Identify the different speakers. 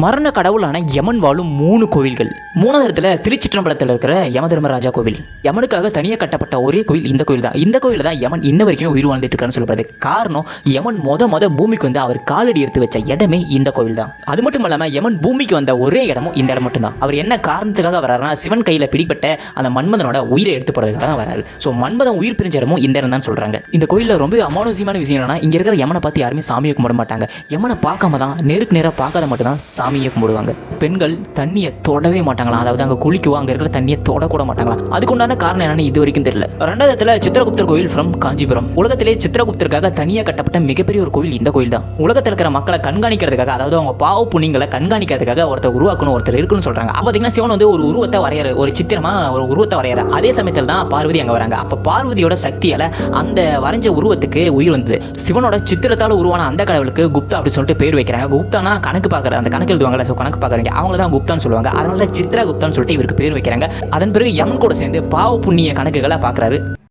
Speaker 1: மரண கடவுளான யமன் வாழும் மூணு கோவில்கள். மூணாவது இடத்துல திருச்சிற்றம்பலத்தில் இருக்கிற யம தர்மராஜா கோவில். யமனுக்காக தனியாக கட்டப்பட்ட ஒரே கோவில் இந்த கோவில் தான். இந்த கோவில் தான் யமன் இன்ன வரைக்கும் உயிர் வாழ்ந்துட்டு இருக்கான்னு சொல்லப்படுது. காரணம் யமன் மொத மொத பூமிக்கு வந்து அவர் காலடி எடுத்து வச்ச இடமே இந்த கோவில் தான். அது மட்டும் இல்லாமல் யமன் பூமிக்கு வந்த ஒரே இடமும் இந்த இடம் மட்டும்தான். அவர் என்ன காரணத்துக்காக வராருன்னா சிவன் கையில் பிடிப்பட்ட அந்த மன்மதனோட உயிரை எடுத்து போறதுக்காக தான் வராரு. ஸோ மன்மதன் உயிர் பிரிஞ்ச இடமும் இந்த இடம் தான் சொல்றாங்க. இந்த கோயிலில் ரொம்ப அமானுசியமான விஷயம் என்னன்னா இங்க இருக்கிற யமனை பார்த்து யாருமே சாமியை கும்பிட மாட்டாங்க. யமனை பார்க்காம தான் நேருக்கு நேராக பார்க்காத மட்டும் தான் சாமியை கும்பிடுவாங்க பெண்கள் தண்ணியை தொடவே மாட்டாங்களா அதாவது அங்கே குளிக்குவோ அங்கே இருக்கிற தண்ணியை தொடக்கூட மாட்டாங்களா அதுக்குண்டான காரணம் என்னன்னு இது வரைக்கும் தெரியல. ரெண்டாவது இடத்துல சித்திரகுப்தர் கோயில் ஃப்ரம் காஞ்சிபுரம். உலகத்திலே சித்திரகுப்தருக்காக தனியாக கட்டப்பட்ட மிகப்பெரிய ஒரு கோயில் இந்த கோயில் தான். உலகத்தில் இருக்கிற மக்களை கண்காணிக்கிறதுக்காக அதாவது அவங்க பாவ புண்ணியங்களை கண்காணிக்கிறதுக்காக ஒருத்தர் உருவாக்கணும் ஒருத்தர் இருக்குன்னு சொல்றாங்க. அப்போ பார்த்தீங்கன்னா சிவன் வந்து ஒரு உருவத்தை வரையற ஒரு சித்திரமா ஒரு உருவத்தை வரையற அதே சமயத்தில் தான் பார்வதி அங்கே வராங்க. அப்போ பார்வதியோட சக்தியால அந்த வரைஞ்ச உருவத்துக்கு உயிர் வந்தது. சிவனோட சித்திரத்தால் உருவான அந்த கடவுளுக்கு குப்தா அப்படின்னு சொல்லிட்டு பேர் வைக்கிறாங்க. குப்தானா கணக்கு பார்க்குற அந்த கணக்கு எழுதுவாங்கல்ல ஸோ கணக்கு பார்க்குறீங்க அவங்கள தான் குப்தான்னு சொல்லுவாங்க. அதனால சித்ரா குப்தான்னு சொல்லிட்டு இவருக்கு பேர் வைக்கிறாங்க. அதன் பிறகு யமன் கூட சேர்ந்து பாவ புண்ணிய கணக்குகளை பார்க்குறாரு.